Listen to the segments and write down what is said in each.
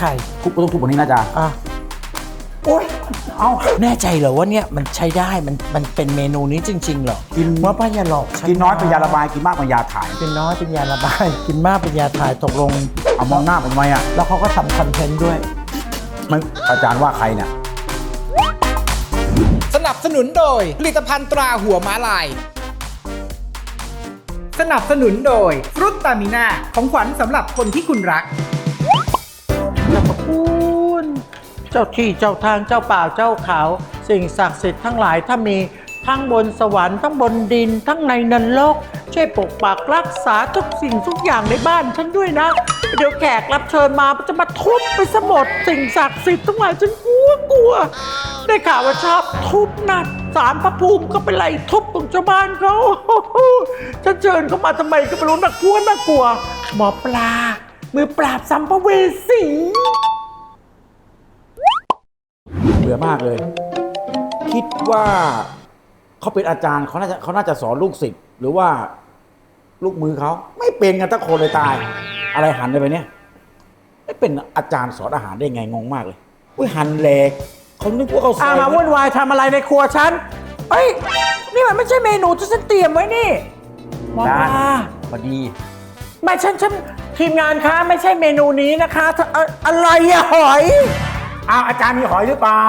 ทุบไข่ทุบต้องทุบวันนี้นะอาจารย์อะโอ๊ยเอาแน่ใจเหรอว่าเนี่ยมันใช้ได้มันมันเป็นเมนูนี้จริงๆเหรอกินว่าป้าอย่าหลอกฉักินน้อยเป็นยาระบายกินมากเป็นยาถ่ายกินน้อยเป็นยาระบาย กินมากเป็นยาถ่ายตกลง เอามองหน้าผมทำไมอะแล้วเขาก็ทำคอนเทนต์ด้วย มันอาจารย์ว่าใครเนี่ยสนับสนุนโดยผลิตภัณฑ์ตราหัวม้าลาย สนับสนุนโดยฟรุตตามิน่าของขวัญสำหรับคนที่คุณรักเจ้าพระ คุณเจ้าที่เจ้าทางเจ้าป่าเจ้าเขา สิ่งศักดิ์สิทธิ์ทั้งหลายถ้ามีทั้งบนสวรรค์ทั้งบนดินทั้งในนรกช่วยปกปักรักษาทุกสิ่งทุกอย่างในบ้านฉันด้วยนะ เดี๋ยวแขกรับเชิญมาจะมาทุบไปสมดสิ่งศักดิ์สิทธิ์ทั้งหลายฉันกลัวกลัว ได้ข่าวว่าชอบทุบนะสารพระภูมิก็เป็นไรทุบของชาวบ้านเขาฉันเชิญเขามาทำไมก็ไม่รู้น่ากลัวน่ากลัว หมอปลา มือปราบสัมภเวสี มากเลย คิดว่าเขาเป็นอาจารย์เขาน่าจะเขาน่าจะสอนลูกศิษย์หรือว่าลูกมือเขาไม่เป็นกันทั้งคนเลยตาย อะไรหันได้ไปเนี่ยไม่เป็นอาจารย์สอนอาหารได้ไงงงมากเลยอุ้ยหันแหลกเขานึกว่าเขาอาใส่มาวุ่นวายทำอะไรในครัวฉันเฮ้ย นี่มันไม่ใช่เมนูที่ฉันเตรียมไว้นี่หมอปจานลาพอดีไม่ฉันฉันทีมงานคะไม่ใช่เมนูนี้นะคะถ้าอะอะไรอะหอย อ้าวอาจารย์มีหอยหรือเปล่า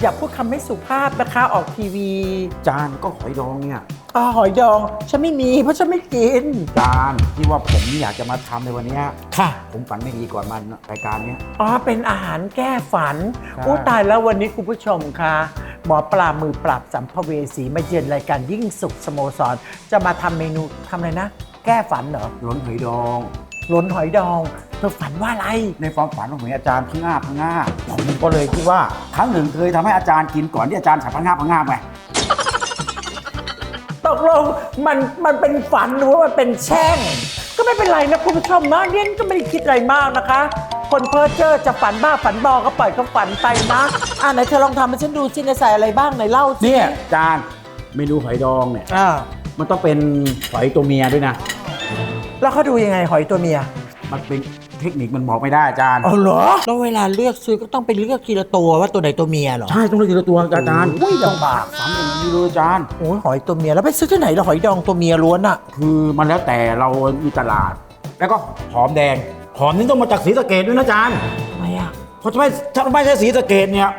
อย่าพูดคำไม่สุภาพนะคะออกทีวีอาจารย์ก็หอยดองเนี่ยอ่าหอยดอง ฉันไม่มีเพราะฉันไม่กินอาจารย์ที่ว่าผมอยากจะมาทำในวันเนี้ยค่ะ ผมฝันไม่ดีก่อนมารายการเนี้ย อ๋อ เป็นอาหารแก้ฝันใช่ อู้ตายแล้ววันนี้คุณผู้ชมคะหมอปลามือปราบสัมภเวสีมาเยือนรายการยิ่งสุขสโมสร จะมาทำเมนูทำอะไรนะ แก้ฝันเหรอ ล้นหอยดอง ล้นหอยดองเธอฝันว่าอะไร ในความฝันของผมอาจารย์พังงาบพังงาบผมก็เลยคิดว่าครั้งหนึ่งเคยทำให้อาจารย์กินก่อนที่อาจารย์ฉับพังงาบพังงาบไงตกลงมันมันเป็นฝันหรือว่ามันเป็นแช่ง ก็ไม่เป็นไรนะคุณผู้ชมนะเนี่ยก็ไม่ได้คิดอะไรมากนะคะ คนเพ้อเจ้อจะฝันบ้าฝันบอก็ปล่อยเขาฝันไปนะอ่าไหนเธอลองทำให้ฉันดูสินะใส่อะไรบ้างไหนเล่าสิเนี่ยอาจารย์เมนูหอยดองเนี่ย อ่า มันต้องเป็นหอยตัวเมียด้วยนะ แล้วเขาดูยังไงหอยตัวเมียมันเป็นเทคนิคมันบอกไม่ได้อาจารย์ เอาเหรอ แล้วเวลาเลือกซื้อก็ต้องไปเลือกทีละตัวว่าตัวไหนตัวเมียเหรอใช่ต้องเลือกทีละตัวอาจารย์อุ้ยลำบากฝันอย่างนี้เลยอาจารย์ โอ้ยหอยตัวเมียแล้วไปซื้อที่ไหนล่ะหอยดองตัวเมียล้วนอะคือมันแล้วแต่เรามีตลาด แล้วก็หอมแดง หอมนี่ต้องมาจากสีสะเกดด้วยนะอาจารย์ทำไมอะเพราะถ้าไม่ถ้าไม่ใช่สีสะเกดเนี่ย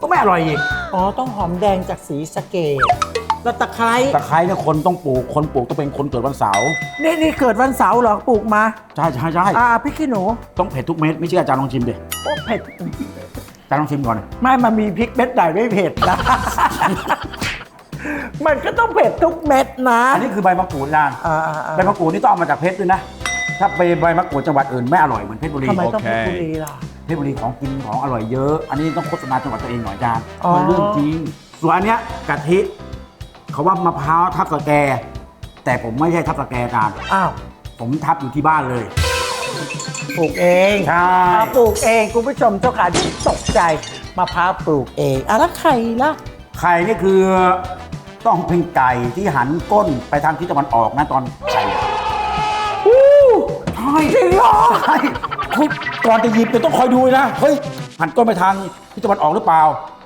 ก็ไม่อร่อยอีก อ๋อต้องหอมแดงจากสีสะเกด แล้วตะไคร้ตะไคร้เนี่ยคนต้องปลูก คนปลูกต้องเป็นคนเกิดวันเสาร์ นี่นี่เกิดวันเสาร์เหรอปลูกมาใช่ใช่ใช่อ่าพริกขี้หนูต้องเผ็ดทุกเม็ด ไม่เชื่ออาจารย์ลองชิมดิโอ้เผ็ด อาจารย์ลองชิมก่อนไม่มันมีพริกเม็ดไหนไม่เผ็ดนะ มันก็ต้องเผ็ดทุกเม็ดนะอันนี้คือใบมะกรูดอาจารย์อ่าอ่าอ่าใบมะกรูดนี่ต้องเอามาจากเพชรด้วยนะ ถ้าไปใบมะกรูดจังหวัดอื่นไม่อร่อยเหมือนเพชรบุรี ทำไมต้องเพชรบุรีล่ะ เพชรบุรีของกินของอร่อยเยอะ อันนี้ต้องโฆษณาจังหวัดตัวเองหน่อยอาจารย์อ๋อ มันเรื่องจริง ส่วนอันเนี้ยกะทิ เขาว่ามะพร้าวทับสแก แต่ผมไม่ใช่ทับสแกอาจารย์อ้าวผมทับอยู่ที่บ้านเลย ปลูกเองใช่ อ่าปลูกเองคุณผู้ชมเจ้าขาที่ตกใจมะพร้าวปลูกเองอะแล้วไข่ล่ะ ไข่นี่คือต้องเป็นไก่ที่หันก้นไปทางทิศตะวันออกนะตอนไข่อะใช่จริงเหรอใช่คุณก่อนจะหยิบเนี่ยต้องคอยดูนะเฮ้ยหันก้นไปทางทิศตะวันออกหรือเปล่า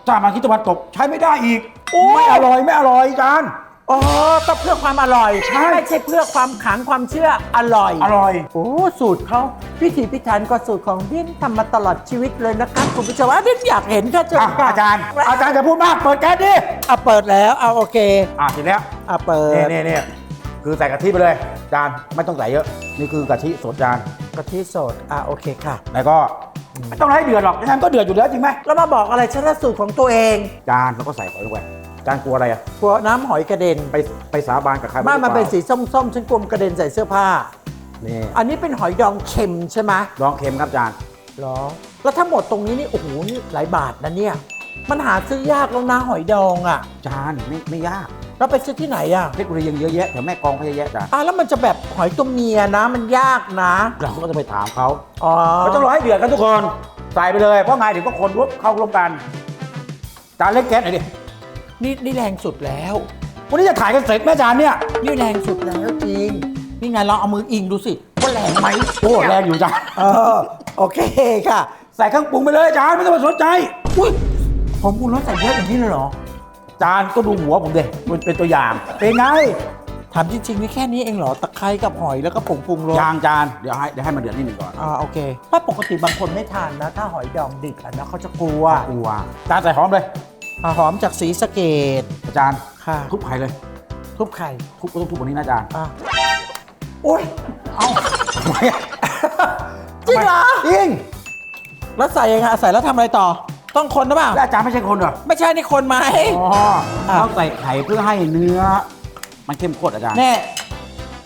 ถ้ามาทิศตะวันตกใช้ไม่ได้อีก ไม่อร่อยไม่อร่อยอาจารย์ อ๋อต้องเพื่อความอร่อย ใช่ ไม่ใช่เพื่อความขลังความเชื่ออร่อย อร่อย โอ้สูตรเขาพิถีพิถันกว่าสูตรของดิ้นทำมาตลอดชีวิตเลยนะครับคุณผู้ชมอะดิ้นอยากเห็นค่ะเจอะค่ะอาจารย์ อาจารย์จะพูดมาก เปิดแก๊สดิ อะเปิดแล้วเอาโอเคอะเสร็จแล้วอะเปิดนี่นี่นี่คือใส่กะทิไปเลย อาจารย์ไม่ต้องใส่เยอะ นี่คือกะทิสดอาจารย์ กะทิสดอะโอเคค่ะ แล้วก็ไม่ต้องให้เดือดหรอกอาจารย์ก็เดือดอยู่แล้วจริงไหมแล้วมาบอกอะไรฉันละสูตรของตัวเอง อาจารย์แล้วก็ใส่หอยลงไป อาจารย์กลัวอะไรอะกลัวน้ำหอยกระเด็นไปไปสาบานกับใครบ้านมันเป็นหรือสีส้มๆฉันกลัวมนกระเด็นใส่เสื้อผ้าเปล่านี่อันนี้เป็นหอยดองเค็มใช่ไหมลองเค็มครับอาจารย์ หรอ แล้วทั้งหมดตรงนี้นี่โอ้โหนี่หลายบาทนะเนี่ย มันหาซื้อยากแล้วนะหอยดองอะอาจารย์ไม่ไม่ยากแล้วไปซื้อที่ไหนอะเพชรบุรียังเยอะแยะแถวแม่กลองก็เยอะแยะอาจารย์อะแล้วมันจะแบบหอยตัวเมียนะ มันยากนะเราก็จะไปถามเขาอ๋อไม่ต้องรอให้เดือดกันทุกคน ใส่ไปเลย เพราะไงเดี๋ยวก็คนรุบเข้ารวมกันอาจารย์เล่นแก๊สหน่อยดิ นี่นี่แรงสุดแล้ว วันนี้จะถ่ายกันเสร็จไหมอาจารย์เนี่ย นี่แรงสุดแล้วจริง นี่ไงเราเอามืออิงดูสิว่าแรงไหมโอ้แรงอยู่อาจารย์เออโอเคค่ะ ใส่เครื่องปรุงไปเลยอาจารย์ไม่ต้องมาสนใจ อุ้ยผมปรุงรสใส่เยอะอย่างนี้เลยเหรออาจารย์ก็ดูหัวผมเด็มันเป็นตัวอย่าง เป็นไงถามจริงๆนี่แค่นี้เองเหรอ ตะไคร้กับหอยแล้วก็ผงปรุงรสยางจานเดี๋ยวให้เดี๋ยวให้มันเดือดนิดหนึ่งก่อนอ่าโอเคถ้าปกติบางคนไม่ทานนะ ถ้าหอยดองดิบอะนะเขาจะกลัวกลัวอาจารย์ใส่หอมเลยอ่า หอมจากสีสะเกด อาจารย์ค่ะ ทุบไข่เลย ทุบไข่ทุบต้องทุบวันนี้นะอาจารย์อะโอ้ยเอ้าทำไมอะจริงเหรอ จริงแล้วใส่ยังไงใส่แล้วทำอะไรต่อ ต้องคนหรือเปล่า แล้วอาจารย์ไม่ใช่คนเหรอไม่ใช่นี่คนไหม อ๋ออะ เราใส่ไข่เพื่อให้เนื้อ มันเข้มข้นอาจารย์ แน่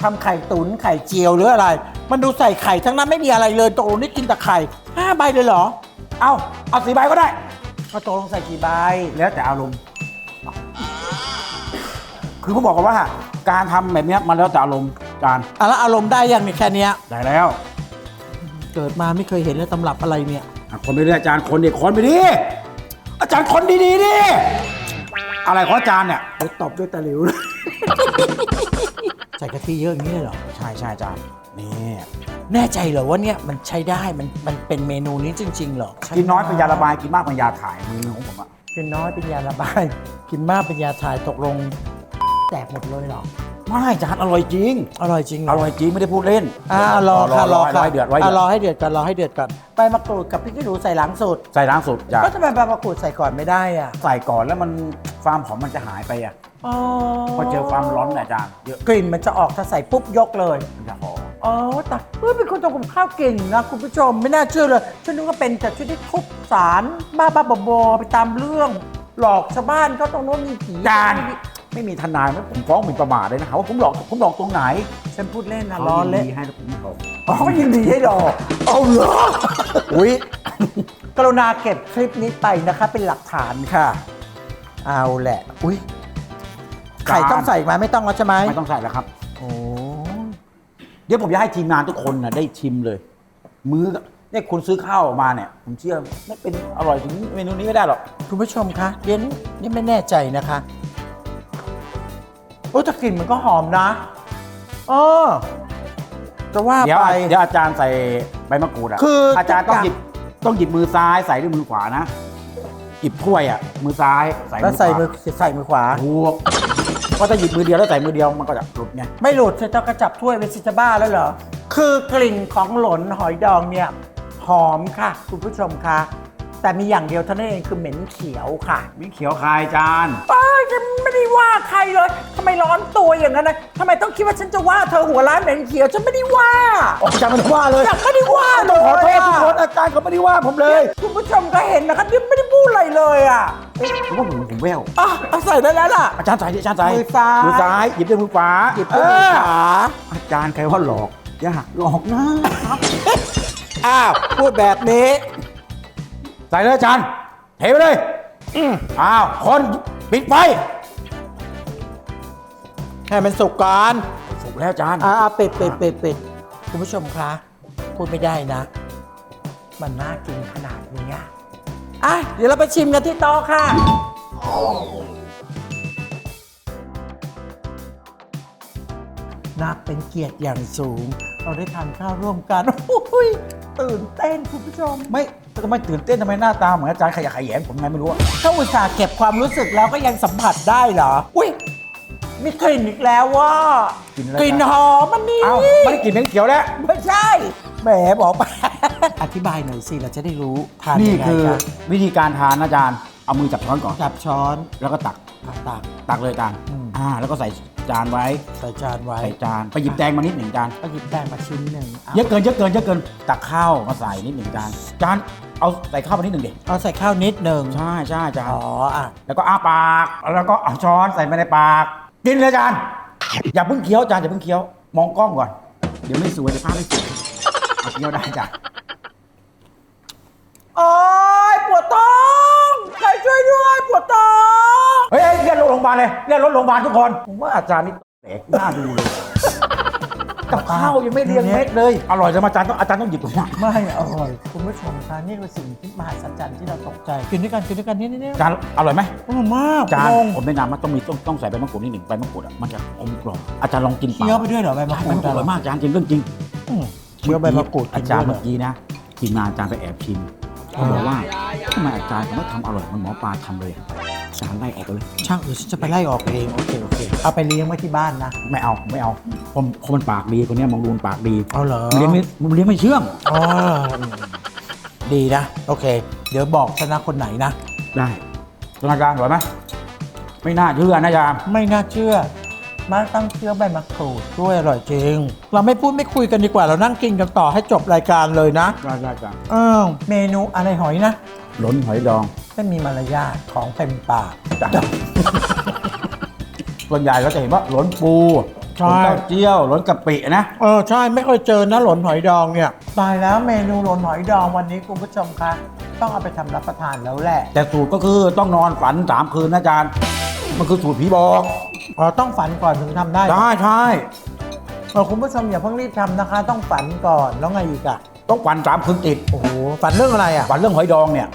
ทำไข่ตุ๋นไข่เจียวหรืออะไร มันดูใส่ไข่ทั้งนั้นไม่มีอะไรเลยตกลงนี่กินแต่ไข่ห้าใบเลยเหรอ เอาเอาสีใบก็ได้ ก็ตกลงใส่กี่ใบ แล้วแต่อารมณ์ คือผมบอกกันว่า การทำแบบเนี้ยมันแล้วแต่อารมณ์อาจารย์อะแล้วอารมณ์ได้ยังเนี่ยแค่เนี้ย ได้แล้วเกิดมาไม่เคยเห็นเลยตำรับอะไรเนี่ย อะคนไปเรื่อยอาจารย์คนเด็กคนไปดิ อาจารย์คนดีๆดิ อะไรของอาจารย์เนี่ยเดี๋ยวตบด้วยตะหลิว ใส่กะทิเยอะอย่างนี้เลยเหรอ ใช่ใช่อาจารย์นี่ แน่ใจเหรอว่าเนี่ยมันใช้ได้มันมันเป็นเมนูนี้จริงๆเหรอใช้กินน้อยเป็นยาระบายกินมากเป็นยาถ่ายมือของผมอะกินน้อยเป็นยาระบาย กินมากเป็นยาถ่ายตกลง แตกหมดเลยเหรอไม่อาจารย์อร่อยจริง อร่อยจริงเหอร่อยจริงไม่ได้พูดเล่นอ่ารอค่ะรอค่ะให้เดือดไว้อะเดือดรอให้เดือดก่อนรอให้เดือดก่อนใบมะกรูดกับพริกขี้หนูใส่หลังสุดใส่ล้างสุดอาจารก็ย์ทำไมใบมะกรูดใส่ก่อนไม่ได้อะใส่ก่อนแล้วมันความหอมมันจะหายไปอะอ๋อพอเจอความร้อนเนี่ยอาจารย์เยอะกลิ่นมันจะออกถ้าใส่ปุ๊บยกเลยมันจะหอม อ๋อแต่เฮ้ยเป็นคนทำกับข้าวเก่งนะคุณผู้ชมไม่น่าเชื่อเลยฉันนึกว่าเป็นแต่ชุดที่ทุบสารบ้าบ้าๆบอๆไปตามเรื่อง หลอกชาวบ้านก็ตรงโน้นมีผีอาจารย์ไม่มีทนายไหมผมฟ้องหมิ่นประมาทเลยนะหาว่าผมหลอกผมหลอกตรงไหนฉันพูดเล่นนะเขาล้อเล่นยินดีให้แล้วผมไม่หลอกอ๋อยินดีให้หลอกเอาเหรออุ้ยกรุณาเก็บคลิปนี้ไปนะคะ เป็นหลักฐานค่ะ เอาแหละ อุ้ยไข่ต้องใส่ไหมไม่ต้องแล้วใช่ไหมไม่ต้องใส่แล้วครับ โอ้ เดี๋ยวผมจะให้ทีมงานทุกคนนะได้ชิมเลย มื้อเนี่ยคุณซื้อข้าวออกมาเนี่ย ผมเชื่อไม่เป็นอร่อยถึงเมนูนี้ไม่ได้หรอก คุณผู้ชมคะเรียนนี่ไม่แน่ใจนะคะโอ้แต่กลิ่นมันก็หอมนะเออจะว่าเดี๋ยวไป เดี๋ยวอาจารย์ใส่ใบมะกรูดอะคือออาจารย์ต้องหยิบต้องหยิบมือซ้ายใส่ด้วยมือขวานะหยิบถ้วยอะมือซ้ายใส่แล้วใส่มือขวาใส่มือขวาถูก ก็ถ้าหยิบมือเดียวแล้วใส่มือเดียวมันก็จะหลุดไงไม่หลุดเธอต้องกระจับถ้วยเป็นซิจะบ้าแล้วเหรอ คือกลิ่นของหลนหอยดองเนี่ยหอมค่ะ คุณผู้ชมคะ แต่มีอย่างเดียวเท่านั้นเองคือเหม็นเขียวค่ะมิ้เขียวคายจานป้าฉันไม่ได้ว่าใครเลยทำไมร้อนตัวอย่างนั้นนะทำไมต้องคิดว่าฉันจะว่าเธอหัวร้านเหม็นเขียวฉันไม่ได้ว่าอาจารย์ไม่ได้ว่าเลย ฉันไม่ได้ว่าเลต้องขอโทยษทุกคนอะอาจารย์เขาไม่ได้ว่าผมเลย คุณผู้ชมก็เห็นนะคะที่ไม่ได้พู ดอะไรเลยอะผมว่าผมผมแววอะเอาใส่ได้แล้วล่ะ อาจารย์ใส่ดิอาจารย์ใส่มือซ้าย มือซ้ายหยิบด้วยมือขวาหยิบด้วยมือขวาเอออาจารย์ใครว่าหลอกอย่าหลอกนะอ้าวพูดแบบนี้ใส่เลยอาจารย์เทไปเลยอ้าวคนปิดไฟให้มันสุกก่อนสุกแล้วอาจารย์อ่าปิดปิดปิดปิดคุณผู้ชมคะพูดไม่ได้นะ มันน่ากินขนาดนี้อะ อะเดี๋ยวเราไปชิมกันที่โต๊ะค่ะ นับเป็นเกียรติอย่างสูง เราได้ทานข้าวร่วมกันโอ้ยตื่นเต้นคุณผู้ชม ไม่ทำไมตื่นเต้นทำไมหน้าตาเหมือนอาจารย์ขยะแขยงผมไงไม่รู้อะถ้าอุตส่าห์เก็บความรู้สึกแล้วก็ยังสัมผัสได้เหรอ อุ้ยมีกลิ่นอีกแล้วว่ากินแล้วกลิ่นหอมมันนี่เอ้าไม่ได้กลินเหม็นเขียวแล้ว ไม่ใช่ แหมบอกไปอธิบายหน่อยสิเราจะได้รู้ทานนี่ยังไงคือคะวิธีการทานนะอาจารย์ เอามือจับช้อนก่อน จับช้อนแล้วก็ตักอะตักตักเลยอาจารย์อืม อ่า แล้วก็ใส่จานไว้ใส่จานไว้ใส่จาน ไปหยิบแตงมานิดหนึ่งจาน ก็หยิบแตงมาชิ้นหนึ่งเอาเยอะเกิน เยอะเกิน เยอะเกิน ตักข้าวมาใส่นิดหนึ่งจาน จาน เอาใส่ข้าวมานิดหนึ่งดิเอาใส่ข้าวนิดหนึ่งใช่ใช่จาน อ๋ออะแล้วก็อ้าปาก แล้วก็เอาช้อนใส่ไปในปาก กินเลยจาน อย่าเพิ่งเคี้ยวจานอย่าเพิ่งเคี้ยว มองกล้องก่อน เดี๋ยวไม่สวยเดี๋ยวภาพไม่สวย เอาเคี้ยวได้จ้ะโอ้ยปวดท้องใครช่วยด้วยปวดท้องเฮ้ยเฮ้ยเรียกรถโรงพยาบาลเลยเรียกรถโรงพยาบาลทุกคนผมว่าอาจารย์นี่แตกหน้าดูเลยกับข้าวยังไม่เรียงเม็ดเลย อร่อยจะมาอาจารย์ต้องอาจารย์ต้องหยิบผมว่าไม่อร่อย คุณผู้ชมคะนี่คือสิ่งที่มหัศจรรย์ที่เราตกใจ กินด้วยกันกินด้วยกันนี่นี่นี่อาจานอร่อยไหมอร่อยมากจารย์งงผมแนะนำว่าต้องมีต้องต้องใส่ใบมะกรูดนิดหนึ่งใบมะกรูดอะมันจะกลมกล่อมอาจารย์ลองกินเปล่าเคี้ยวไปด้วยเหรอใบมะกรูดอร่อยมากอาจารย์จริงเรื่องจริง อืมเคี้ยวใบมะกรูดกิอานจารย์ด้วเมื่ยอกี้นะทีมงานอาจารย์ไปแอบชิมเขาบอกว่าทำไมอาจารย์ถึงไม่ทำอร่อยเหมือนหมอปลาทำเลยอาจารย์ไล่ออกไปเลย ช่างเออฉันจะไปไล่ออกเองโอเคโอเคเอาไปเลี้ยงไว้ที่บ้านนะ ไม่เอาไม่เอาผมคนมันปากดีคนเนี้ยมองดูมันปากดีเอาเหรอมันเลี้ยงไม่มันเลี้ยงไม่เชื่องอ๋อดีนะ โอเค เดี๋ยวบอกชนะคนไหนนะ ได้อาจารย์อร่อยไหมไม่น่าเชื่อนะอาจารย์ไม่น่าเชื่อ มาตั้งเชื่อใบมะกรูดด้วยอร่อยจริง เราไม่พูดไม่คุยกันดีกว่าเรานั่งกินกันต่อให้จบรายการเลยนะได้ได้อาจารย์อ้าวเมนูอะไรหอยนะหล้นหอยดองไม่มีมารยาทของเต็มปากจ้ะส่วนใหญ่เราจะเห็นว่าหล้นปูหใช่ล้นเต้าเจี้ยวหล้นกะปินะเออใช่ไม่เคยเจอนะหลนหอยดองเนี่ยตายแล้วเมนูหลนหอยดองวันนี้คุณผู้ชมคะต้องเอาไปทำรับประทานแล้วแหละ แต่สูตรก็คือต้องนอนฝันสามคืนนะอาจารย์ มันคือสูตรผีบอก อ๋อต้องฝันก่อนถึงทำได้ได้ใช่เออคุณผู้ชมอย่าเพิ่งรีบทำนะคะ ต้องฝันก่อนแล้วไงอีกอะต้องฝันสามคืนติดโอ้โหฝันเรื่องอะไรอะฝันเรื่องหอยดองเนี่ย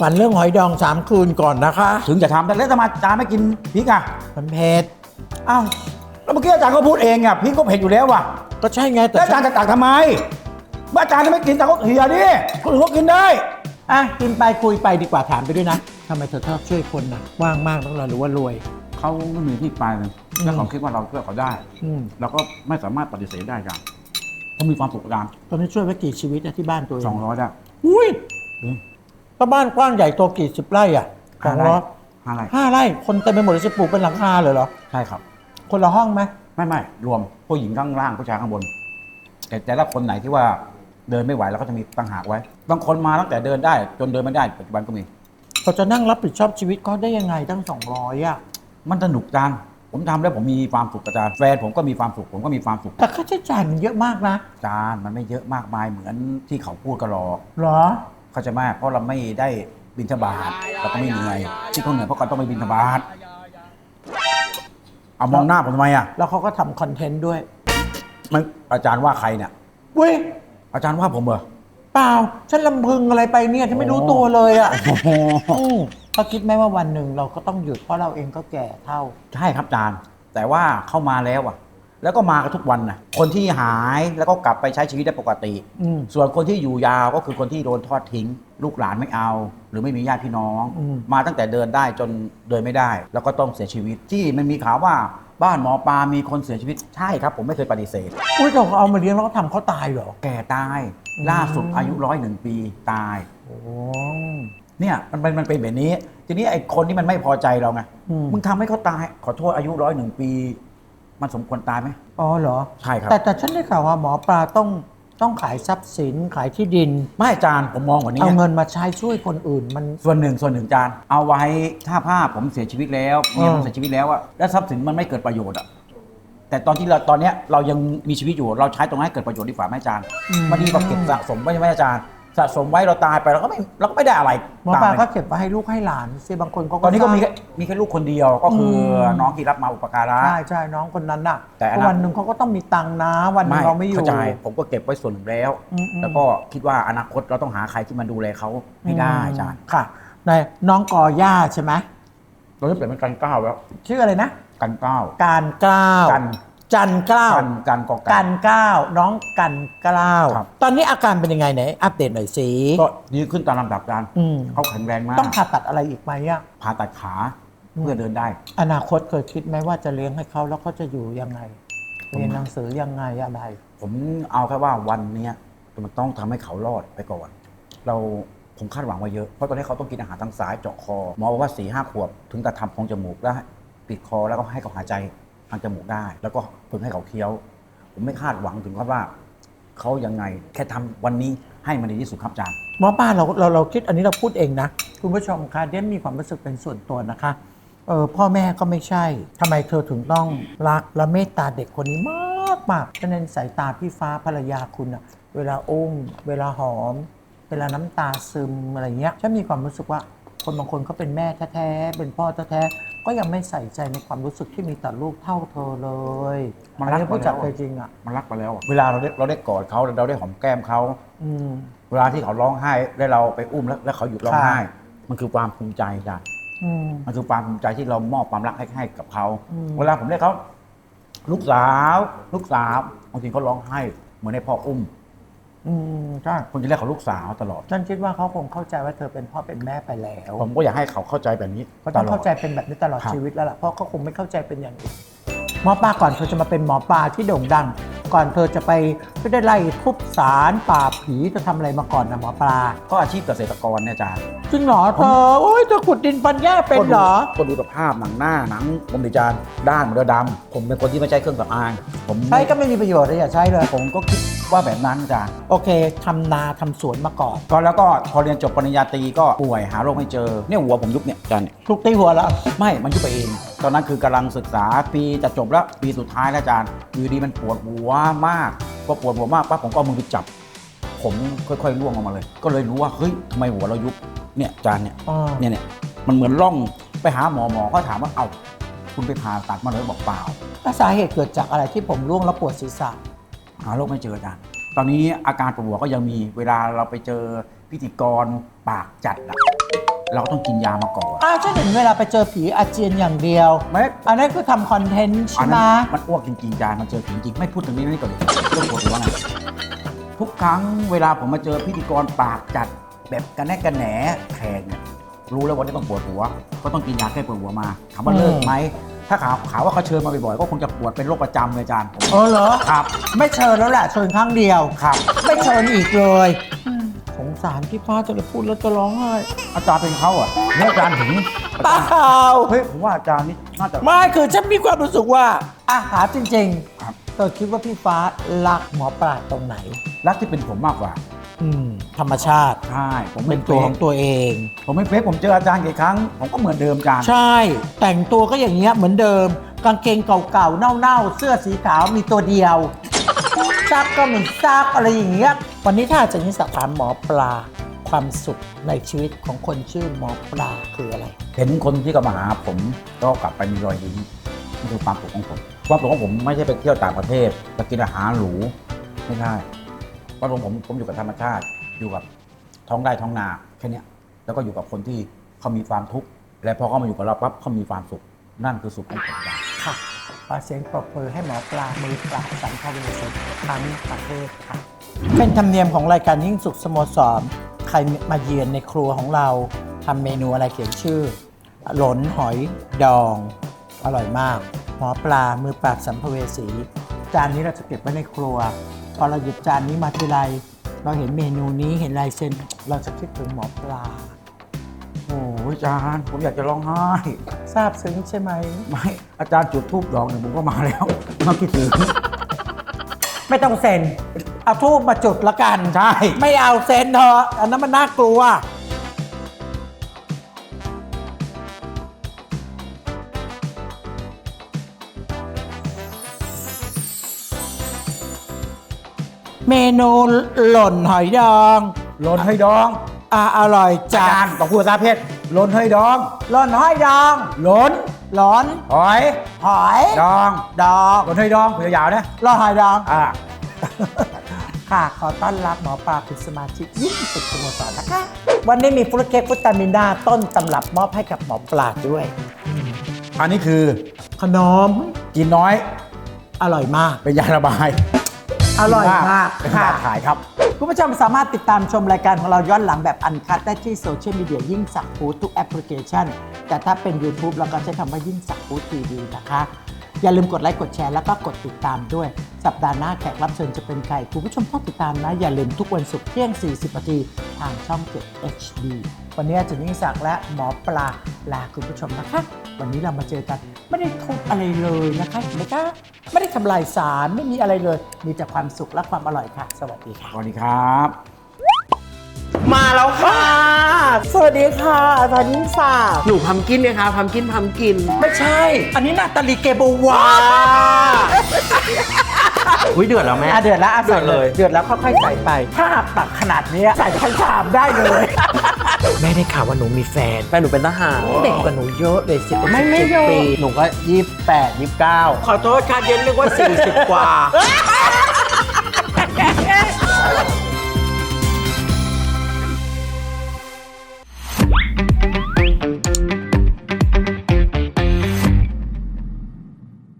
ฝันเรื่องหอยดองสามคืนก่อนนะคะถึงจะทำได้แล้วทำไมอาจารย์ไม่กินพริกอะมันเผ็ดอ้าวแล้วเมื่อกี้อาจารย์ก็พูดเองอะพริกก็เผ็ดอยู่แล้วว่ะก็ใช่ไงแต่แล้วอาจารย์จะตักทำไมเมื่ออาจารย์จะไม่กินแต่ก็เหียดิคนอื่นก็กินได้ อะกินไปคุยไปดีกว่าถามไปด้วยนะทำไมเธอชอบช่วยคนนะว่างมากต้องเราหรือว่ารวย เขาไม่มีที่ไปเลยแล้วเขาคิดว่าเราช่วยเขาได้อืมเราก็ไม่สามารถปฏิเสธได้ครับเขามีความสุขกับการตอนนี้ช่วยไว้กี่ชีวิตนะที่บ้านตัวเองสองร้อยได้อุ้ยอืมถ้าบ้านกว้างใหญ่โตกี่สิบไร่อะสองร้อยห้าไรห้าไร่คนเต็มไปหมดเลยจะปลูกเป็นหลังคาเลยเหรอ ใช่ครับ คนละห้องไหมไม่ไม่รวมผู้หญิงข้างล่างผู้ชายข้างบน แต่แต่ละคนไหนที่ว่าเดินไม่ไหวเราก็จะมีตั้งหากไว้บางคนมาตั้งแต่เดินได้ จนเดินไม่ได้ปัจจุบันก็มี เขาจะนั่งรับผิดชอบชีวิตเขาได้ยังไงตั้งสองร้อยอะ มันสนุกจังผมทำแล้วผมมีความสุขอาจารย์แฟนผมก็มีความสุขผมก็มีความสุขแต่ค่าใช้จ่ายมันเยอะมากนะอาจารย์มันไม่เยอะมากมายเหมือนที่เขาพูดกันหรอก เหรอ เข้าใจไหมเพราะเราไม่ได้บินทบาทเราก็ไม่เหนื่อยที่เขาเหนื่อยเพราะเขาต้องไปบินทบาทเอามองหน้าผมทำไมอะแล้วเขาก็ทำคอนเทนต์ด้วย มันอาจารย์ว่าใครเนี่ย เว้ย อาจารย์ว่าผมเหรอเปล่า ฉันลำพึงอะไรไปเนี่ยที่ไม่รู้ตัวเลยอะโอ้โหอืม ก็คิดไหมว่าวันหนึ่งเราก็ต้องหยุดเพราะเราเองก็แก่เท่า ใช่ครับอาจารย์ แต่ว่าเข้ามาแล้วอะ แล้วก็มากันทุกวันนะคนที่หายแล้วก็กลับไปใช้ชีวิตได้ปกติ อืม ส่วนคนที่อยู่ยาวก็คือคนที่โดนทอดทิ้ง ลูกหลานไม่เอา หรือไม่มีญาติพี่น้อง อืม มาตั้งแต่เดินได้จนเดินไม่ได้ แล้วก็ต้องเสียชีวิตที่มันมีข่าวว่าบ้านหมอปลามีคนเสียชีวิตใช่ครับ ผมไม่เคยปฏิเสธ อุ้ยแต่เขาเอามาเลี้ยงแล้วก็ทำเขาตายเหรอ แก่ตายอืมล่าสุดอายุร้อยหนึ่งปีตาย โอ้ เนี่ยมันเป็นมันเป็นแบบนี้ ทีนี้ไอ้คนที่มันไม่พอใจเราไงอืมมึงทำให้เขาตาย ขอโทษอายุร้อยหนึ่งปี มันสมควรตายไหมอ๋อเหรอ ใช่ครับ แต่แต่ฉันได้ข่าวว่าหมอปลาต้องต้องขายทรัพย์สินขายที่ดิน ไม่อาจารย์ผมมองกว่านี้เอาเงินมาใช้ช่วยคนอื่นมันส่วนหนึ่งส่วนหนึ่งอาจารย์ เอาไว้ถ้าภาพผมเสียชีวิตแล้วเมียผมอืมเสียชีวิตแล้วอะแล้วทรัพย์สินมันไม่เกิดประโยชน์อะแต่ตอนที่เราตอนเนี้ยเรายังมีชีวิตอยู่เราใช้ตรงนั้นให้เกิดประโยชน์ดีกว่าไหมอาจารย์มันดีกว่าเก็บสะสมไว้ใช่ไหมอาจารย์ สะสมไว้เราตายไปเราก็ไม่เราก็ไม่ได้อะไรหมอปลาตายก็เก็บไว้ให้ลูกให้หลานสิบางคนเขาตอนนี้ก็มีสร้าแค่มีแค่ลูกคนเดียวก็คืออม น้องที่รับมาอุปการะ ใช่ใช่น้องคนนั้นน่ะแต่อันเพนั้นราะวันหนึ่งเขาก็ต้องมีตังค์นะ วันหนึงเราไม่อยู่ เข้าใจผมก็เก็บไว้ส่วนหนึ่งแล้ว อืมอืม แล้วก็คิดว่าอนาคตเราต้องหาใครที่มาดูแลเขาให้ได้อาจารย์ค่ะในน้องกอย่าใช่ไหมเราจะเปลี่ยนเป็นกันก้าวแล้วชื่ออะไรนะ กันก้าวการกล้าวกัน จันกล้าวกันกันกอไกันกล้าวน้องกันกล้าวครับ ตอนนี้อาการเป็นยังไงไหน อัปเดตหน่อยสิก็ดีขึ้นตามลำดับการอืมเขาแข็งแรงมากต้องผ่าตัดอะไรอีกไหมอะผ่าตัดขาอืมเพื่อเดินได้ อนาคตเคยคิดไหมว่าจะเลี้ยงให้เขาแล้วเขาจะอยู่ยังไงเรียนหนังสือยังไงอะไร ผมเอาแค่ว่าวันเนี้ยมันต้องทำให้เขารอดไปก่อน เราผมคาดหวังไว้เยอะ เพราะตอนนี้เขาต้องกินอาหารทางสายเจาะคอหมอบอกว่าสี่ห้าขวบ ถึงจะทำโพรงจมูกได้ปิดคอแล้วก็ให้เขาหายใจทางจมูกได้ แล้วก็ฝึกให้เขาเคี้ยว ผมไม่คาดหวังถึงครับว่าเขายังไงแค่ทำวันนี้ให้มันดีที่สุดครับอาจารย์หมอป้าเราเราเราคิดอันนี้เราพูดเองนะ คุณผู้ชมคะเดนมีความรู้สึกเป็นส่วนตัวนะคะเออพ่อแม่ก็ไม่ใช่ทำไมเธอถึงต้องรักและเมตตาเด็กคนนี้มากมากฉะนั้นสายตาพี่ฟ้าภรรยาคุณอะเวลาอุ้มเวลาหอม เวลาน้ำตาซึมอะไรเงี้ยฉันมีความรู้สึกว่าคนบางคนเขาเป็นแม่แท้ๆเป็นพ่อแท้ๆ ก็ยังไม่ใส่ใจในความรู้สึกที่มีต่อลูกเท่าเธอเลยมันอันรักนี้พูดจากไปใจแล้วจริงอะ มันรักไปแล้วอะเวลาเราได้เราได้กอดเขาเราได้หอมแก้มเขาอืม เวลาที่เขาร้องไห้แล้วเราไปอุ้มแล้วแล้วเขาหยุดร้องค่ะไห้มันคือความภูมิใจจ้ะ อืม มันคือความภูมิใจที่เรามอบความรักให้ให้กับเขา อืม เวลาผมเรียกเขาลูกสาว ลูกสาวบางทีเขาร้องไห้เหมือนให้พ่ออุ้ม อืมใช่ผมจะเรียกเขาลูกสาวตลอด ฉันคิดว่าเขาคงเข้าใจว่าเธอเป็นพ่อเป็นแม่ไปแล้วผมก็อยากให้เขาเข้าใจแบบนี้เขาต้องตลดเข้าใจเป็นแบบนี้ตลอดครับ ชีวิตแล้วล่ะเพราะเขาคงไม่เข้าใจเป็นอย่างอื่นหมอปลาก่อนเธอจะมาเป็นหมอปลาที่โด่งดัง ก่อนเธอจะไปไม่ได้ไล่ทุบสารป่าบผีเธอทำอะไรมาก่อนนะหมอปลาก็อาชีพเกษตรกรเนี่ยอาจารย์จริงเหรอเธอโอ้ยเธอขุดดินปันหญ้าเป็นเหรอ ก็ดูสภาพหนังหน้าหนังผมดิจานด้านเหมือนเดิมดำผมเป็นคนที่ไม่ใช้เครื่องสำอางผมใช้ก็ไม่มีประโยชน์เลยอย่าใช้เลย ผมก็คิด ว่าแบบนั้นอาจารย์โอเคทำนาทำสวนมาก่อน ก็แล้วก็พอเรียนจบปริญญาตรีก็ป่วยหาโรคไม่เจอเนี่ยหัวผมยุบเนี่ยอาจารย์เนี่ยทุกตีหัวแล้ว ไม่มันยุบไปเอง ตอนนั้นคือกำลังศึกษาปีจะจบแล้วปีสุดท้ายแล้วอาจารย์อยู่ดีมันปวดหัวมากพอปวดหัวมากปั๊บผมก็เอามือไปจับ ผมค่อยๆร่วงออกมาเลย ก็เลยรู้ว่าเฮ้ยทำไมหัวเรายุบเนี่ยอาจารย์เนี่ยอ่าเนี่ยเนี่ยมันเหมือนร่องไปหาหมอหมอก็ถามว่าเอ้าคุณไปผ่าตัดมาเลยบอกเปล่าแล้วสาเหตุเกิดจากอะไรที่ผมร่วงแล้วปวดศีรษะ หาโรคไม่เจออาจารย์ตอนนี้อาการปวดหัวก็ยังมีเวลาเราไปเจอพิธีกรปากจัดอะเราก็ต้องกินยามาก่อนอ้าวฉันเห็นเวลาไปเจอผีอาเจียนอย่างเดียว ไม่อันนั้นคือทำคอนเทนต์อัใช่นไหมนั้นมันอ้วกจริงๆจานมันเจอผีจริงไม่พูดถึงนี้นี่ก่อนเลยเรื่องปวดหัวไงทุกครั้งเวลาผมมาเจอพิธีกรปากจัด แบบกันแน่กันแหนแขกเนี่ยรู้แล้วว่าจะต้องปวดหัว ก็ต้องกินยาแก้ปวดหัวมาถามว่าเลิกไหม ถ้าข่าวข่าวว่าเขาเชิญมาบ่อยๆก็คงจะปวดเป็นโรคประจำเลยอาจารย์ผม เออเหรอครับ ไม่เชิญแล้วแหละเชิญครั้งเดียว ครับ ไม่เชิญอีกเลย สงสารพี่ฟ้าจะเลยพูดแล้วจะร้องไห้อาจารย์เป็นเขาอะแล้วอาจารย์ถึงอาเปจารย์ล่าเฮ้ยผมว่าอาจารย์นี่น่าจะ ไม่คือฉันมีความรู้สึกว่าอาหารจริงครับ ๆเธอคิดว่าพี่ฟ้ารักหมอปลาตรงไหน รักที่เป็นผมมากกว่า อืมธรรมชาติใช่ผมเป็นตัวของตัวเอง ผมไม่เฟกผมเจออาจารย์กี่ครั้ง ผมก็เหมือนเดิมอาจารย์ ใช่แต่งตัวก็อย่างเงี้ยเหมือนเดิม กางเกงเก่าๆเน่าๆเสื้อสีขาวมีตัวเดียวซักก็ไมีซักอะไรอย่างเงี้ยวันนี้ถ้าอาจารย์นิสักถามหมอปลาความสุขในชีวิตของคนชื่อหมอปลาคืออะไร เห็นคนที่กลับมาหาผมก็กลับไปมีรอยยิ้มนี่คือความสุขของผม ความสุขของผมไม่ใช่ไปเที่ยวต่างประเทศไปกินอาหารหรูไม่ใช่ ความสุขของผมผมอยู่กับธรรมชาติ อยู่กับท้องไร่ท้องนาแค่เนี้ยแล้วก็อยู่กับคนที่เขามีความทุกข์และพอเขามาอยู่กับเราปั๊บเขามีความสุข นั่นคือสุขของผมครับ ค่ะขอเสียงปรบมือให้หมอปลา มือปราบสัมภเวสีทั้งประเทศค่ะ เป็นธรรมเนียมของรายการยิ่งสุขสโมสร ใครมาเยือนในครัวของเราทำเมนูอะไรเขียนชื่อ หลนหอยดอง อร่อยมาก หมอปลา มือปราบสัมภเวสี จานนี้เราจะเก็บไว้ในครัว พอเราหยิบจานนี้มาทีไรเราเห็นเมนูนี้เห็นลายเซ็นเราจะคิดถึงหมอปลา โอ้ยอาจารย์ผมอยากจะร้องไห้ ทราบซึ้งใช่ไหม ไม่อาจารย์จุดทูบดอกหนึ่งผมก็มาแล้วมาคิดถึง ไม่ต้องเซ็น เอาทูบมาจุดละกัน ใช่ ไม่เอาเซ็นเถอะอันนั้นมันน่ากลัว เมนูหล่นหอยดองหล่นให้ดองอะอร่อยอาจัจารดย์ต้องพูดภาษาเพศหล่นให้ดองหล่นหอยดองหล่นหลอนหอย หอยดองดองหล่นให้ดองเผื่อยาวนะหล่นหอยดอง อ่า ค่ะ ขอต้อนรับหมอปลาเป็นสมาชิกยิ่งสุดสโมสรนะคะ วันนี้มีฟรุตเค้กฟุตามินาต้นตำรับมอบให้กับหมอปลาด้วย อันนี้คือขนมกินน้อยอร่อยมากเป็นยาระบาย อร่อยมากเป็นค่ะยาถ่ายครับ คุณผู้ชมสามารถติดตามชมรายการของเราย้อนหลังแบบอันคัดได้ที่โซเชียลมีเดียยิ่งสักฟู้ดทุกแอปพลิเคชัน แต่ถ้าเป็น YouTube เราก็ใช้คำว่ายิ่งสักฟู้ดทีวีนะคะ อย่าลืมกดไลค์กดแชร์แล้วก็กดติดตามด้วย สัปดาห์หน้าแขกรับเชิญจะเป็นใครคุณผู้ชมต้องติดตามนะ อย่าลืมทุกวันศุกร์เที่ยง 40นาทีทางช่อง 7 HD วันนี้อาจารย์ยิ่งศักดิ์และหมอปลาลาคุณผู้ชมนะคะ วันนี้เรามาเจอกันไม่ได้ทุบอะไรเลยนะคะเห็นไหมคะไม่ได้ทำลายสารไม่มีอะไรเลย มีแต่ความสุขและความอร่อยค่ะ สวัสดีค่ะ สวัสดีครับ มาแล้วค่ะ สวัสดีค่ะอาจารย์ยิ่งศักดิ์หนูพัมกินไหมคะพัมกินพัมกิน ไม่ใช่ อันนี้นาตาลีเกโบวา อุ้ยเดือดแล้วแม่ อะเดือดแล้วอะเดือดเลย เดือดแล้วค่อยๆใส่ไป ถ้าตักขนาดเนี้ยใส่ทั้งชามได้เลย แม่ได้ข่าวว่าหนูมีแฟน แฟนหนูเป็นทหารเด็กกว่าหนูเยอะเลยสิบไม่ไม่เยอะ ปีหนูก็ยี่สิบแปดยี่สิบเก้าขอโทษค่ะเย็นนึกว่า 40 กว่า